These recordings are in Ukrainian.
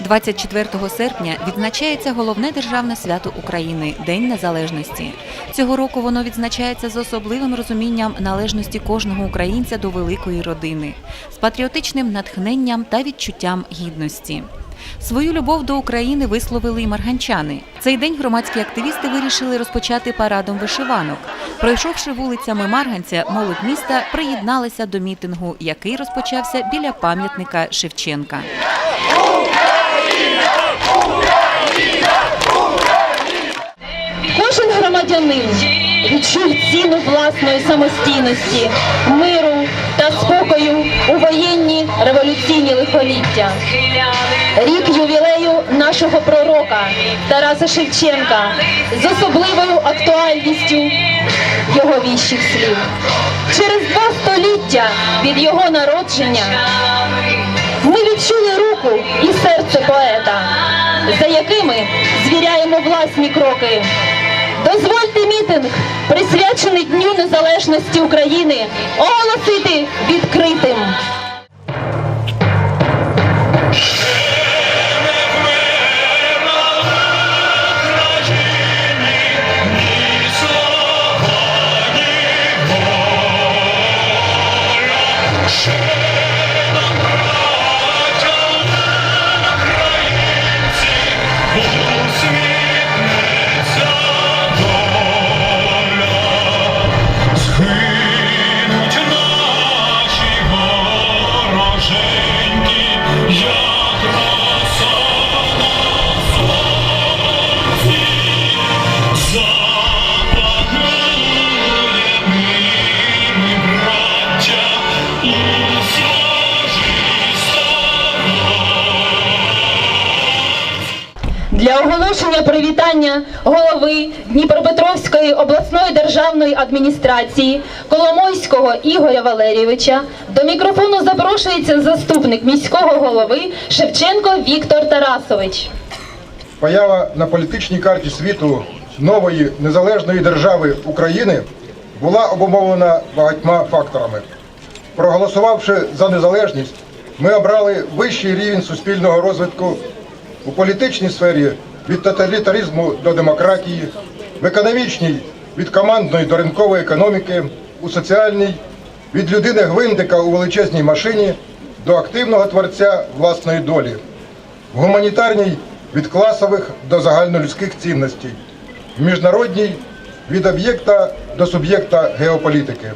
24 серпня відзначається головне державне свято України День Незалежності. Цього року воно відзначається з особливим розумінням належності кожного українця до великої родини, з патріотичним натхненням та відчуттям гідності. Свою любов до України висловили й марганчани. Цей день громадські активісти вирішили розпочати парадом вишиванок. Пройшовши вулицями Марганця, молодь міста приєдналася до мітингу, який розпочався біля пам'ятника Шевченка. Громадянин відчув ціну власної самостійності, миру та спокою у воєнні революційні лихоліття. Рік ювілею нашого пророка Тараса Шевченка з особливою актуальністю його віщих слів. Через два століття від його народження ми відчули руку і серце поета, за якими звіряємо власні кроки. Дозвольте мітинг, присвячений Дню Незалежності України, оголосити відкритим. Привітання голови Дніпропетровської обласної державної адміністрації Коломойського Ігоря Валерійовича до мікрофону запрошується заступник міського голови Шевченко Віктор Тарасович. Поява на політичній карті світу нової незалежної держави України була обумовлена багатьма факторами. Проголосувавши за незалежність, ми обрали вищий рівень суспільного розвитку у політичній сфері від тоталітаризму до демократії, в економічній від командної до ринкової економіки, у соціальній від людини гвинтика у величезній машині до активного творця власної долі в гуманітарній від класових до загальнолюдських цінностей, в міжнародній від об'єкта до суб'єкта геополітики.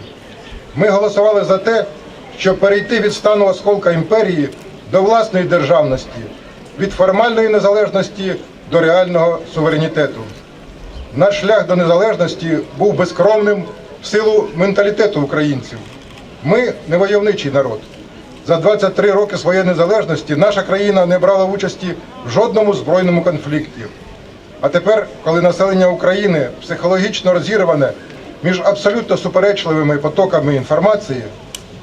Ми голосували за те, щоб перейти від стану осколка імперії до власної державності, від формальної незалежності до реального суверенітету. Наш шлях до незалежності був безкровним в силу менталітету українців. Ми не войовничий народ. За 23 роки своєї незалежності наша країна не брала участі в жодному збройному конфлікті. А тепер, коли населення України психологічно розірване між абсолютно суперечливими потоками інформації,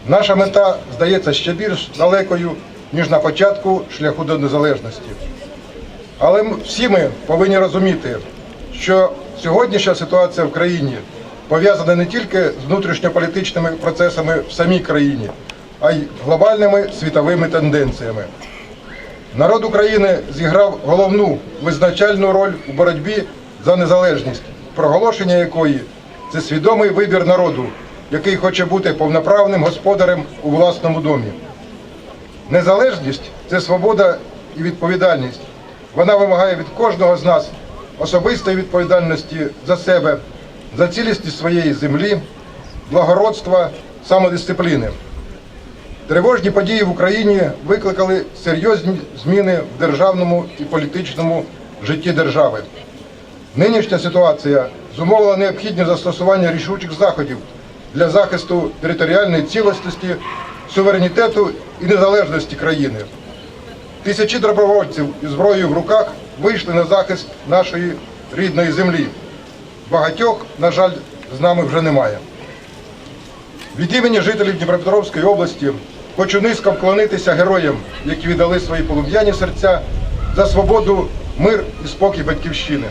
наша мета здається ще більш далекою, ніж на початку шляху до незалежності. Але всі ми повинні розуміти, що сьогоднішня ситуація в країні пов'язана не тільки з внутрішньополітичними процесами в самій країні, а й глобальними світовими тенденціями. Народ України зіграв головну визначальну роль у боротьбі за незалежність, проголошення якої це свідомий вибір народу, який хоче бути повноправним господарем у власному домі. Незалежність це свобода і відповідальність. Вона вимагає від кожного з нас особистої відповідальності за себе, за цілісність своєї землі, благородства, самодисципліни. Тривожні події в Україні викликали серйозні зміни в державному і політичному житті держави. Нинішня ситуація зумовила необхідне застосування рішучих заходів для захисту територіальної цілісності, суверенітету і незалежності країни. Тисячі добровольців із зброєю в руках вийшли на захист нашої рідної землі. Багатьох, на жаль, з нами вже немає. Від імені жителів Дніпропетровської області хочу низько вклонитися героям, які віддали свої полум'яні серця за свободу, мир і спокій батьківщини.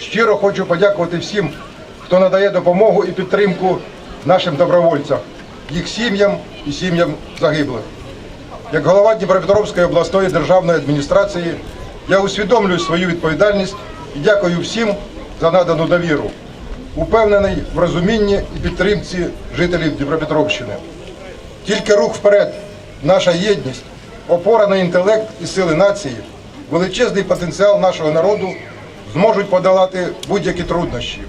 Щиро хочу подякувати всім, хто надає допомогу і підтримку нашим добровольцям, їх сім'ям і сім'ям загиблих. Як голова Дніпропетровської обласної державної адміністрації я усвідомлюю свою відповідальність і дякую всім за надану довіру. Упевнений в розумінні і підтримці жителів Дніпропетровщини. Тільки рух вперед, наша єдність, опора на інтелект і сили нації, величезний потенціал нашого народу зможуть подолати будь-які труднощі.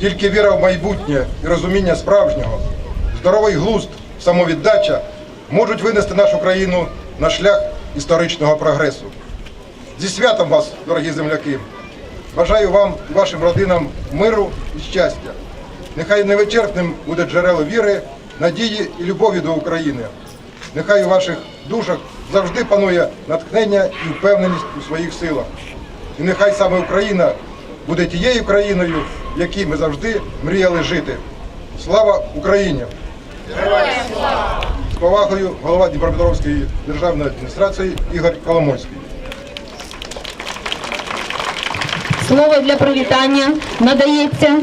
Тільки віра в майбутнє і розуміння справжнього, здоровий глузд, самовіддача можуть винести нашу країну на шлях історичного прогресу. Зі святом вас, дорогі земляки! Бажаю вам і вашим родинам миру і щастя. Нехай невичерпним буде джерело віри, надії і любові до України. Нехай у ваших душах завжди панує натхнення і впевненість у своїх силах. І нехай саме Україна буде тією країною, в якій ми завжди мріяли жити. Слава Україні! З повагою голова Дніпропетровської державної адміністрації Ігор Коломойський. Слово для привітання надається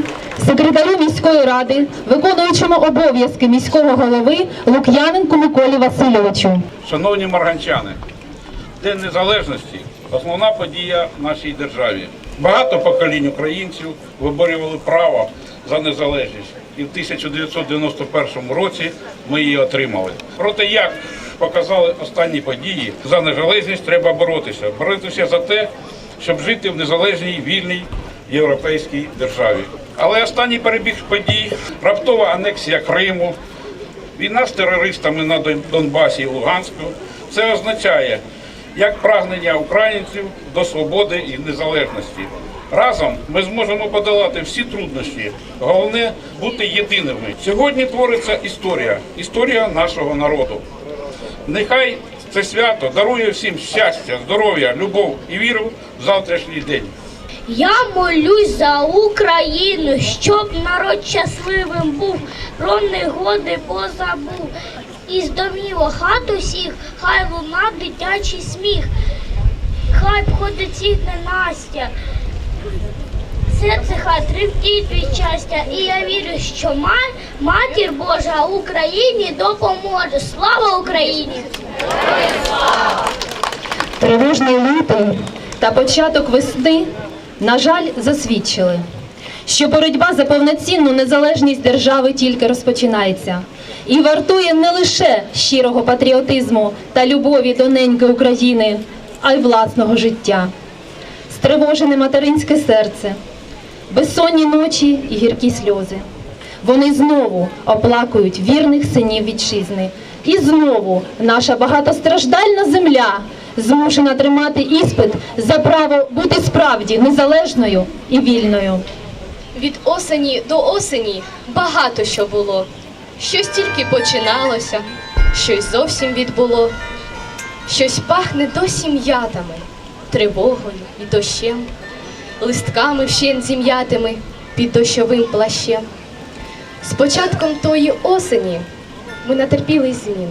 секретарю міської ради, виконуючому обов'язки міського голови Лук'яненку Миколі Васильовичу. Шановні марганчани, День Незалежності основна подія в нашій державі. Багато поколінь українців виборювали право за незалежність. І в 1991 році ми її отримали. Проте, як показали останні події, за незалежність треба боротися. Боротися за те, щоб жити в незалежній, вільній європейській державі. Але останній перебіг подій, раптова анексія Криму, Війна з терористами на Донбасі і Луганську це означає як прагнення українців до свободи і незалежності. Разом ми зможемо подолати всі труднощі. Головне бути єдиними. Сьогодні твориться історія, історія нашого народу. Нехай це свято дарує всім щастя, здоров'я, любов і віру в завтрашній день. Я молюсь за Україну, щоб народ щасливим був, про негоди позабув. Із домів у хат усіх, хай луна дитячий сміх, хай входить всіх ненастя. Серце хай тремтить від щастя, і я вірю, що матір Божа Україні допоможе. Слава Україні! Тривожний лютий та початок весни, на жаль, засвідчили, що боротьба за повноцінну незалежність держави тільки розпочинається і вартує не лише щирого патріотизму та любові до неньки України, а й власного життя. Стривожене материнське серце, безсонні ночі і гіркі сльози. Вони знову оплакують вірних синів вітчизни. І знову наша багатостраждальна земля змушена тримати іспит за право бути справді незалежною і вільною. Від осені до осені багато що було. Щось тільки починалося, щось зовсім відбуло, щось пахне досі м'ятами, тривогою і дощем, листками вщент зім'ятими під дощовим плащем. З початком тої осені ми натерпілись змін,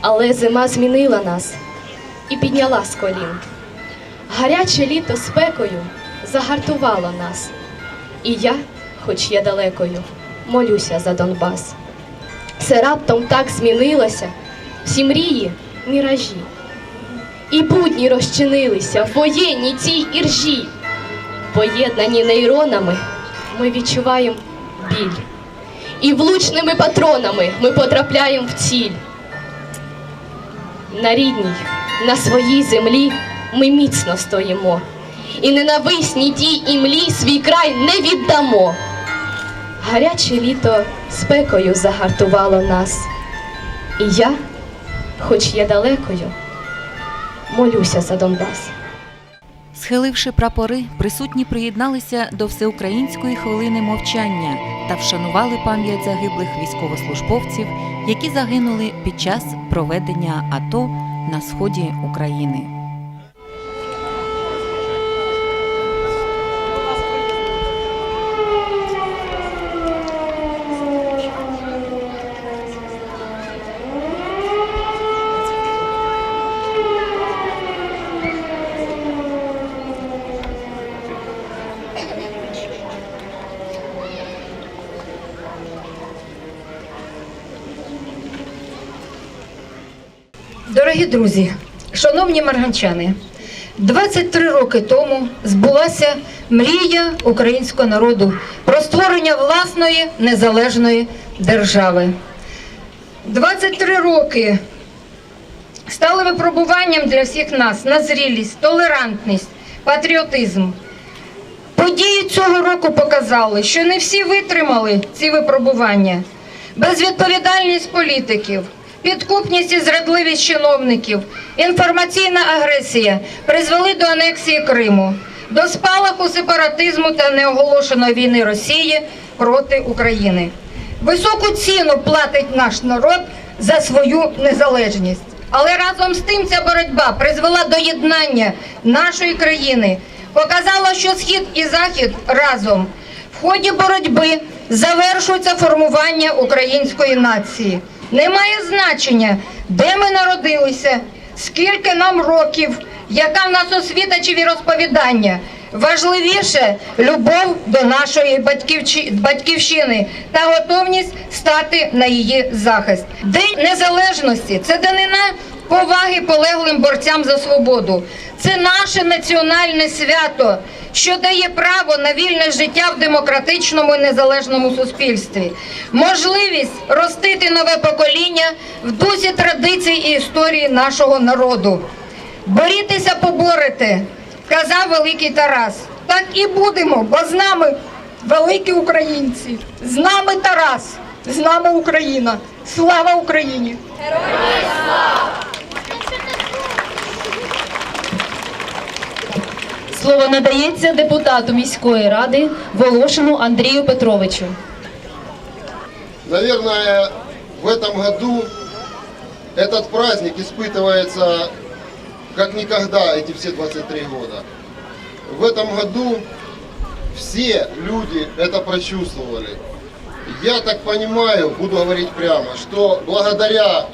але зима змінила нас і підняла з колін. Гаряче літо спекою загартувало нас. І я, хоч є далекою, молюся за Донбас. Все раптом так змінилося, всі мрії міражі. І будні розчинилися в воєнній цій іржі. Поєднані нейронами ми відчуваємо біль. І влучними патронами ми потрапляємо в ціль. На рідній, на своїй землі ми міцно стоїмо. І ненависній тій імлі свій край не віддамо. Гаряче літо спекою загартувало нас. І я, хоч є далекою, молюся за Донбас. Схиливши прапори, присутні приєдналися до всеукраїнської хвилини мовчання та вшанували пам'ять загиблих військовослужбовців, які загинули під час проведення АТО на сході України. Друзі, шановні марганчани, 23 роки тому збулася мрія українського народу про створення власної незалежної держави. 23 роки стали випробуванням для всіх нас на зрілість, толерантність, патріотизм. Події цього року показали, що не всі витримали ці випробування. Безвідповідальність політиків, підкупність і зрадливість чиновників, інформаційна агресія призвели до анексії Криму, до спалаху сепаратизму та неоголошеної війни Росії проти України. Високу ціну платить наш народ за свою незалежність. Але разом з тим ця боротьба призвела до єднання нашої країни, показала, що схід і захід разом. В ході боротьби завершується формування української нації. Немає значення, де ми народилися, скільки нам років, яка в нас освіта чи віросповідання. Важливіше любов до нашої батьківщини та готовність стати на її захист. День незалежності це данина поваги полеглим борцям за свободу. Це наше національне свято, що дає право на вільне життя в демократичному і незалежному суспільстві, можливість ростити нове покоління в дусі традицій і історії нашого народу. Борітеся, поборете, казав великий Тарас. Так і будемо, бо з нами великі українці, з нами Тарас, з нами Україна. Слава Україні! Слово надається депутату міської ради Волошину Андрію Петровичу. Наверное, в этом году этот праздник испытывается как никогда эти все 23 года. В этом году все люди это прочувствовали. Я так понимаю, буду говорить прямо, что благодаря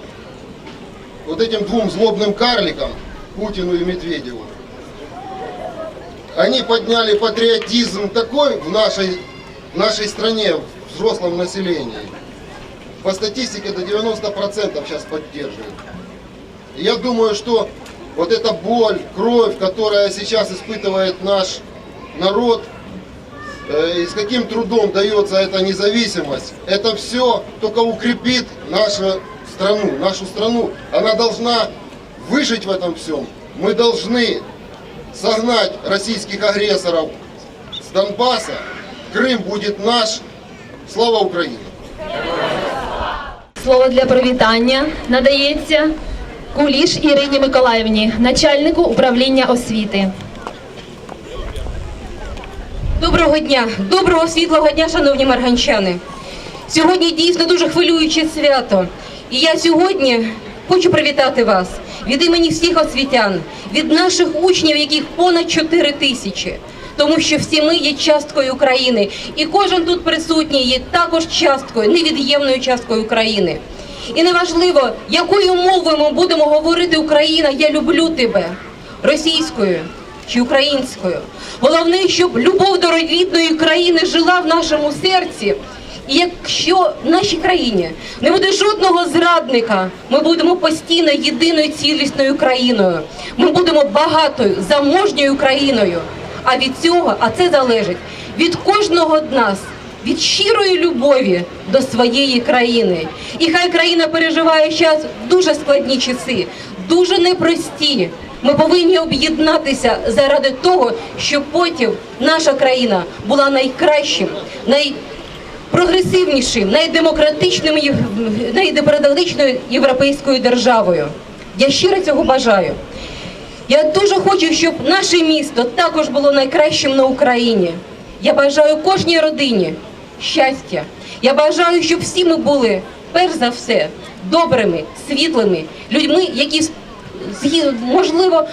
вот этим двум злобным карликам, Путину и Медведеву, они подняли патриотизм такой в нашей, в нашей стране, в взрослом населении. По статистике до 90% сейчас поддерживают. И Я думаю, что вот эта боль, кровь, которая сейчас испытывает наш народ, э, и с каким трудом дается эта независимость, это все только укрепит нашу страну, нашу страну. Она должна выжить в этом всем. Мы должны согнать российских агрессоров с Донбасса. Крым будет наш. Слава Украине! Слово для привітання надається Куліш Ірині Миколаївні, начальнику управління освіти. Доброго дня, доброго світлого дня, шановні марганчани. Сьогодні дійсно дуже хвилююче свято. І я сьогодні хочу привітати вас від імені всіх освітян, від наших учнів, яких понад 4 тисячі. Тому що всі ми є часткою України, і кожен тут присутній є також часткою, невід'ємною часткою України. І неважливо, якою мовою ми будемо говорити Україна, я люблю тебе російською чи українською. Головне, щоб любов до рідної країни жила в нашому серці. І якщо в нашій країні не буде жодного зрадника, ми будемо постійно єдиною цілісною країною. Ми будемо багатою, заможньою країною. А від цього, а це залежить від кожного з нас, від щирої любові до своєї країни. І хай країна переживає зараз дуже складні часи, дуже непрості. Ми повинні об'єднатися заради того, щоб потім наша країна була найкращим, найпрогресивнішим, найдемократичним, найдемократичною європейською державою. Я щиро цього бажаю. Я дуже хочу, щоб наше місто також було найкращим на Україні. Я бажаю кожній родині щастя. Я бажаю, щоб всі ми були, перш за все, добрими, світлими людьми, які можливо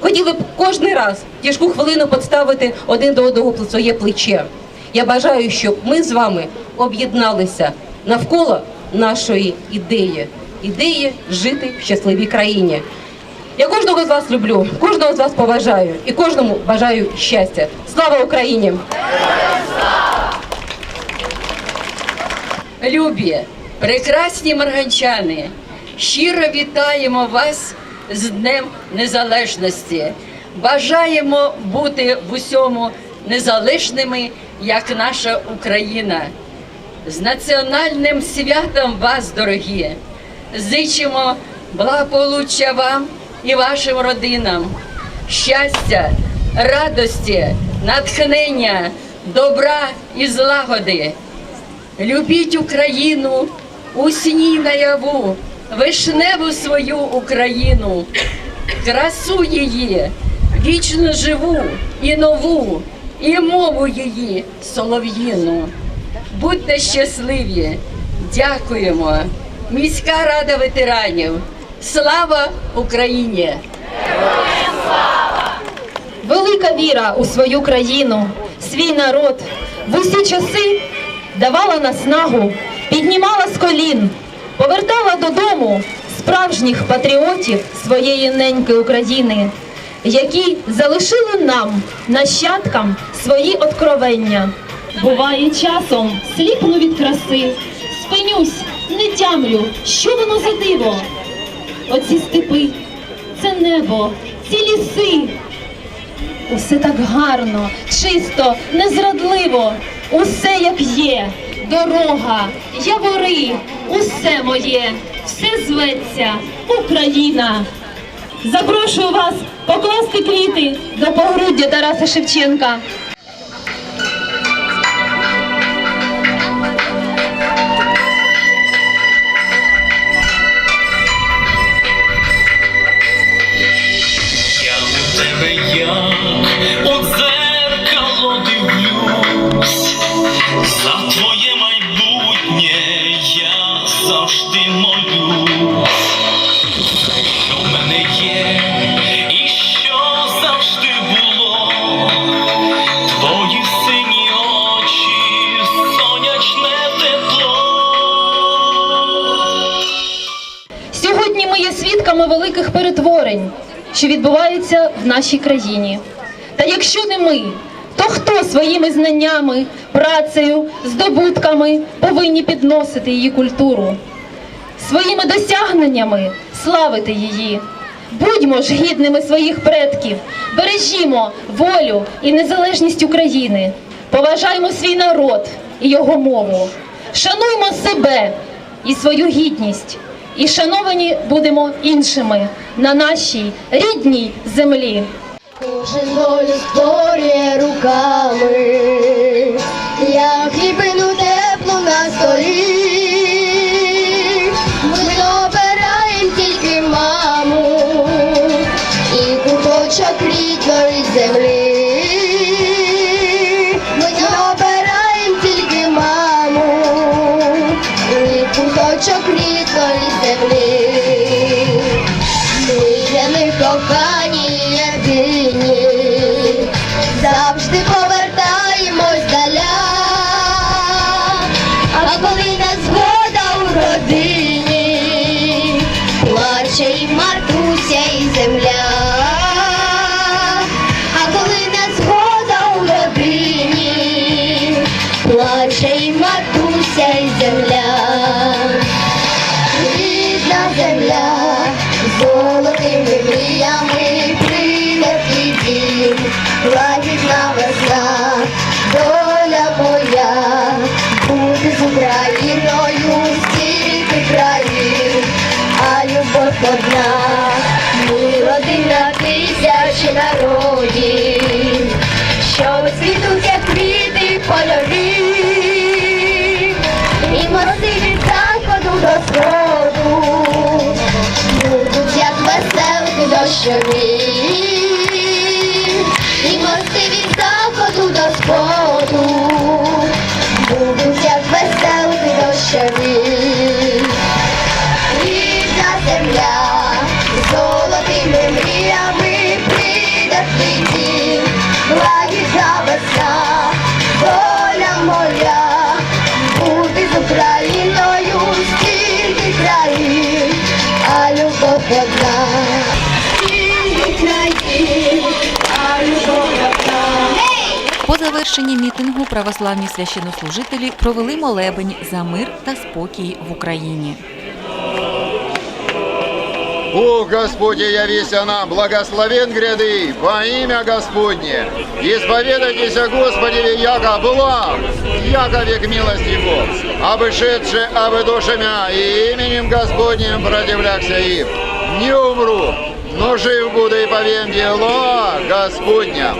хотіли б кожен раз тяжку хвилину підставити один до одного своє плече. Я бажаю, щоб ми з вами об'єдналися навколо нашої ідеї, ідеї жити в щасливій країні. Я кожного з вас люблю, кожного з вас поважаю і кожному бажаю щастя. Слава Україні! Любі, прекрасні марганчани, Щиро вітаємо вас з Днем Незалежності. Бажаємо бути в усьому незалежними, як наша Україна. З національним святом вас, дорогі! Зичимо благополуччя вам і вашим родинам, щастя, радості, натхнення, добра і злагоди. Любіть Україну у сні наяву, вишневу свою Україну, красу її, вічно живу і нову, і мову її солов'їну. Будьте щасливі, дякуємо. Міська рада ветеранів. Слава Україні! Велика віра у свою країну, свій народ в усі часи давала наснагу, піднімала з колін, повертала додому справжніх патріотів своєї неньки України, які залишили нам, нащадкам, свої откровення. Буває часом сліпну від краси, спинюсь, не тямлю, що воно за диво. Оці степи, це небо, ці ліси. Усе так гарно, чисто, незрадливо, усе як є, дорога, явори, усе моє, все зветься Україна. Запрошую вас покласти квіти до погруддя Тараса Шевченка. Перетворень, що відбуваються в нашій країні. Та якщо не ми, то хто своїми знаннями, працею, здобутками повинні підносити її культуру, своїми досягненнями славити її? Будьмо ж гідними своїх предків, бережімо волю і незалежність України, поважаймо свій народ і його мову, шануймо себе і свою гідність, і шановані будемо іншими на нашій рідній землі. Кожен долю створює руками, як хлібину теплу на столі. Тисячі народі, що цвітуть як квіти польові. І мости від заходу до сходу будуть як веселки дощові. Любов одна, стільки країн, а любов одна. По завершенні мітингу православні священнослужителі провели молебень за мир та спокій в Україні. Бог Господь, явися нам, благословен гряды во имя Господне. Исповедайтесь, Господи, яко благ, яко век милости Его, обышедше обыдошемя, и именем Господним противлякся им. Не умру, но жив буду и повем дела Господня.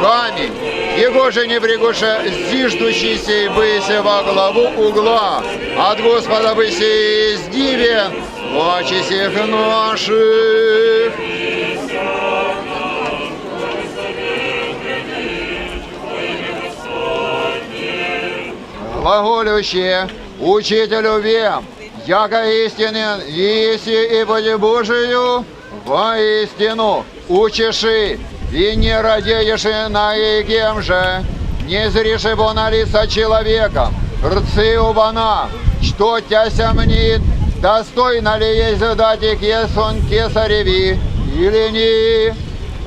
Камень, его же не пригуша зиждущийся и быся во главу угла, от Господа быся издивен, в очи сих наших. Глаголющие, учителю вем, яко истинен, еси и поди Божию, воистину учиши, и не радеешь на кем же, не зришь бо на лица человеком, рцы убана, что тяся мнит, достойно ли есть дать кесон кесареви, или не?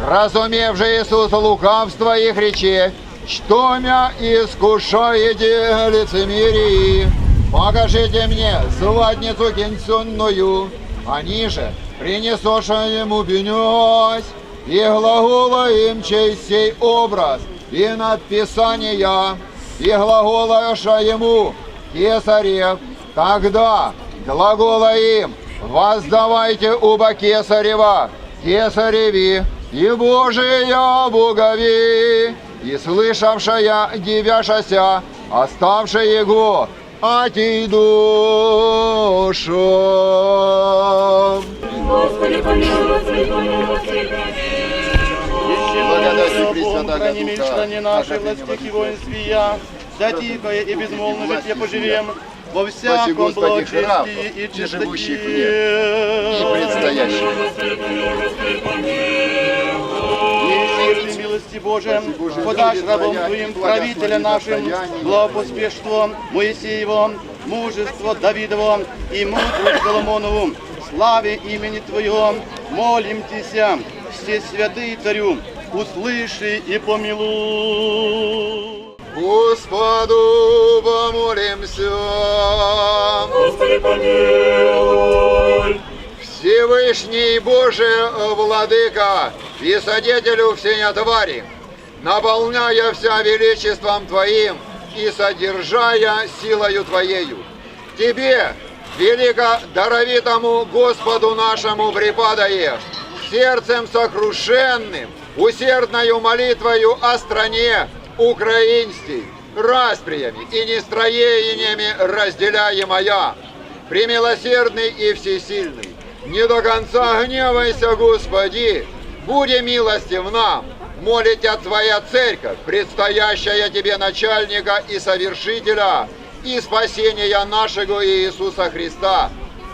Разумев же Иисус лукавство их речей, что мя искушаете лицемерии? Покажите мне златницу кенцунную, они же принесоша ему бенёсь, и глагола им честь сей образ, и надписания, и глаголаша ему кесарев, тогда глагола им воздавайте уба кесарева, кесареви, и Божия Богови, и слышавшая дивяшася, оставшая его, ати душам. Благодати Пресвятаго Духа, нашей властях и воинствия, да тихое и безмолвно житие поживем, во всяком Господи, храм, и чистоте. живущих в нем, и предстоящих. Если милости Божием, подашь рабом Твоим, правителя нашим, благопоспешство Моисеево, мужество Давидово и мудрость Соломонову, славе имени Твоего, молим Тися, все святые Царю, услыши и помилуй. Господу помолимся. Господи, помилуй. Всевышний Боже, Владыка и Содетелю всея твари, наполняя вся величеством Твоим и содержая силою Твоею. Тебе, велико даровитому Господу нашему припадаешь, сердцем сокрушенным, усердною молитвою о стране украинской, расприями и нестроениями разделяемая, премилосердный и всесильный, не до конца гневайся, Господи, буди милостив нам, молит Тебя Твоя церковь, предстоящая Тебе начальника и совершителя и спасения нашего Иисуса Христа.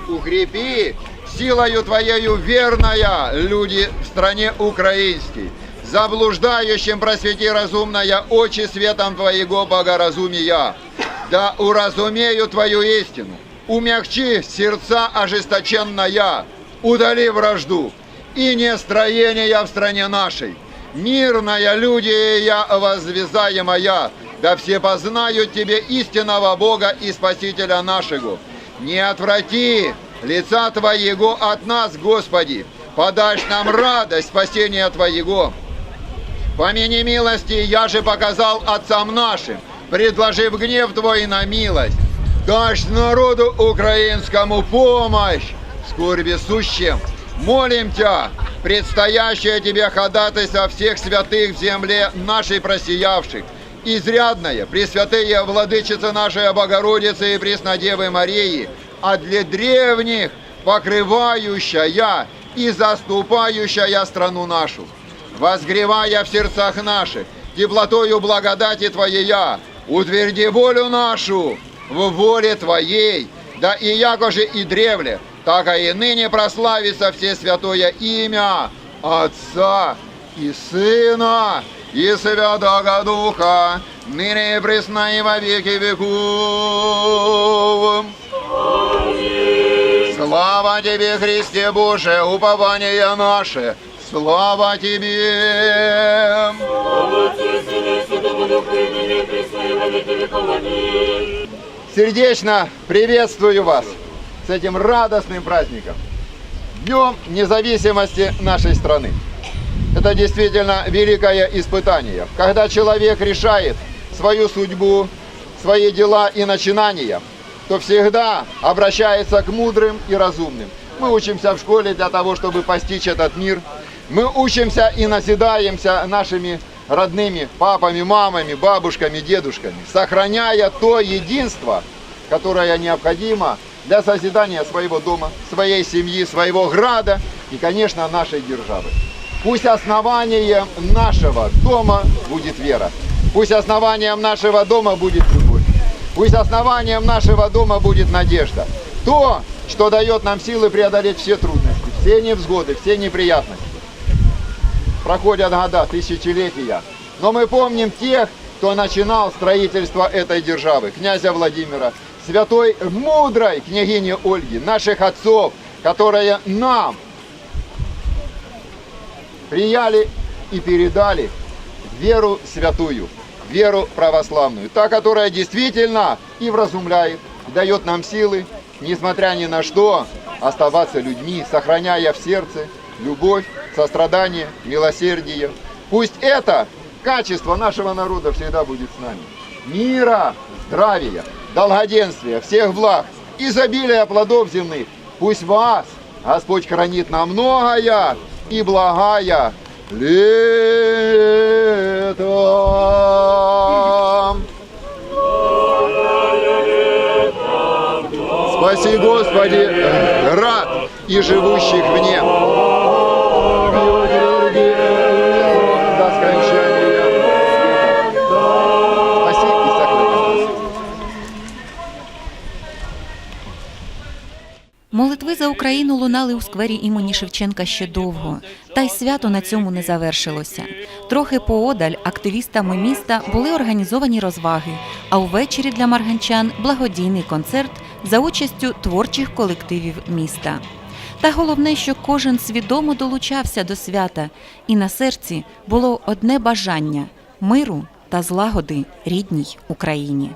Укрепи силою Твоею верная люди в стране украинской, заблуждающим просвети разумная очи светом Твоего богоразумия, да уразумею Твою истину, умягчи сердца ожесточенная, удали вражду и нестроения в стране нашей. Мирная люди я возвязаемая, да все познают Тебе истинного Бога и Спасителя нашего. Не отврати лица Твоего от нас, Господи, подашь нам радость спасения Твоего. Помяни милости, я же показал отцам нашим, предложив гнев Твой на милость. Дашь народу украинскому помощь, скорби сущим. Молим Тебя, предстоящее Тебе ходатайство всех святых в земле нашей просиявших, изрядное, пресвятые владычицы нашей Богородицы и Преснодевы Марии, а для древних покрывающая и заступающая страну нашу возгревая в сердцах наших теплотою благодати Твоея, утверди волю нашу в воле Твоей, да и якоже и древле, так и ныне прославится все святое имя Отца и Сына и Святого Духа, ныне и пресно и во веки веков. Слава Тебе, Христе Боже, упование наше, Слава Тебе! Сердечно приветствую вас с этим радостным праздником. Днем независимости нашей страны. Это действительно великое испытание, когда человек решает свою судьбу, свои дела и начинания, то всегда обращается к мудрым и разумным. Мы учимся в школе для того, чтобы постичь этот мир. Мы учимся и назидаемся нашими родными папами, мамами, бабушками, дедушками, сохраняя то единство, которое необходимо для созидания своего дома, своей семьи, своего града и, конечно, нашей державы. Пусть основанием нашего дома будет вера. Пусть основанием нашего дома будет любовь. Пусть основанием нашего дома будет надежда. То, что дает нам силы преодолеть все трудности, все невзгоды, все неприятности. Проходят года, тысячелетия. Но мы помним тех, кто начинал строительство этой державы. Князя Владимира, святой мудрой княгини Ольги, наших отцов, которые нам прияли и передали веру святую, веру православную, та, которая действительно и вразумляет, дает нам силы, несмотря ни на что, оставаться людьми, сохраняя в сердце любовь, сострадание, милосердие. Пусть это качество нашего народа всегда будет с нами. Мира, здравия, долгоденствия, всех благ, изобилия плодов земных. Пусть вас Господь хранит на многое и благая лето. Спаси, Господи, рад и живущих в нем. Україну лунали у сквері імені Шевченка ще довго, та й свято на цьому не завершилося. Трохи поодаль активістами міста були організовані розваги, а увечері для марганчан благодійний концерт за участю творчих колективів міста. Та головне, що кожен свідомо долучався до свята, і на серці було одне бажання миру та злагоди рідній Україні.